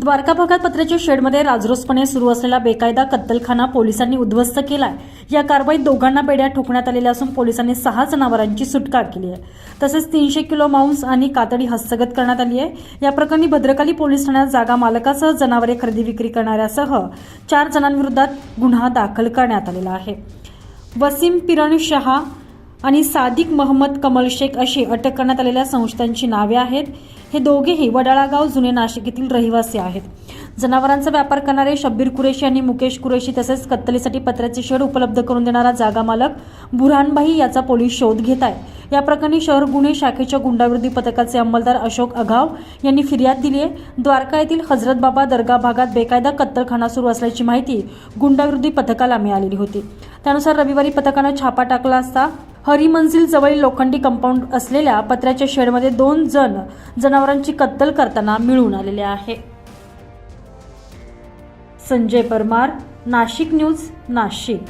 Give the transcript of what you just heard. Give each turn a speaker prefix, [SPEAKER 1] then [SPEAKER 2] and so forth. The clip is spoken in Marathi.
[SPEAKER 1] द्वारका भागात पत्र्याच्या शेडमध्ये राजरोसपणे सुरू असलेला बेकायदा कत्तलखाना पोलिसांनी उद्ध्वस्त केलाय. या कारवाईत दोघांना बेड्या ठोकण्यात आलेल्या असून पोलिसांनी सहा जनावरांची सुटका केली आहे. तसेच तीनशे किलो मांस आणि कातडी हस्तगत करण्यात आली आहे. या प्रकरणी भद्रकाली पोलीस ठाण्यात जागा मालकासह जनावरे खरेदी विक्री करणाऱ्यासह चार जणांविरोधात गुन्हा दाखल करण्यात आलेला आहे. वसीम पिरण शहा आणि सादिक महम्मद कमल शेख अशी अटक करण्यात आलेल्या संस्थांची नावे आहेत. हे दोघेही वडाळागाव जुने नाशिक येथील रहिवासी आहेत. जनावरांचा व्यापार करणारे शब्बीर कुरेशी आणि मुकेश कुरेशी तसेच कत्तलीसाठी पत्र्याचे शेड उपलब्ध करून देणारा जागा मालक बुरहानभाई याचा पोलीस शोध घेत आहे. या प्रकरणी शहर गुन्हे शाखेच्या गुंडाविरोधी पथकाचे अंमलदार अशोक अघाव यांनी फिर्याद दिली आहे. द्वारका येथील हजरत बाबा दर्गा भागात बेकायदा कत्तलखाना सुरू असल्याची माहिती गुंडाविरोधी पथकाला मिळालेली होती. त्यानुसार रविवारी पथकानं छापा टाकला असता हरिमंजिल जवळील लोखंडी कंपाऊंड असलेल्या पत्र्याच्या शेडमध्ये दोन जण जनावरांची कत्तल करताना मिळून आलेले आहे. संजय परमार नाशिक न्यूज नाशिक.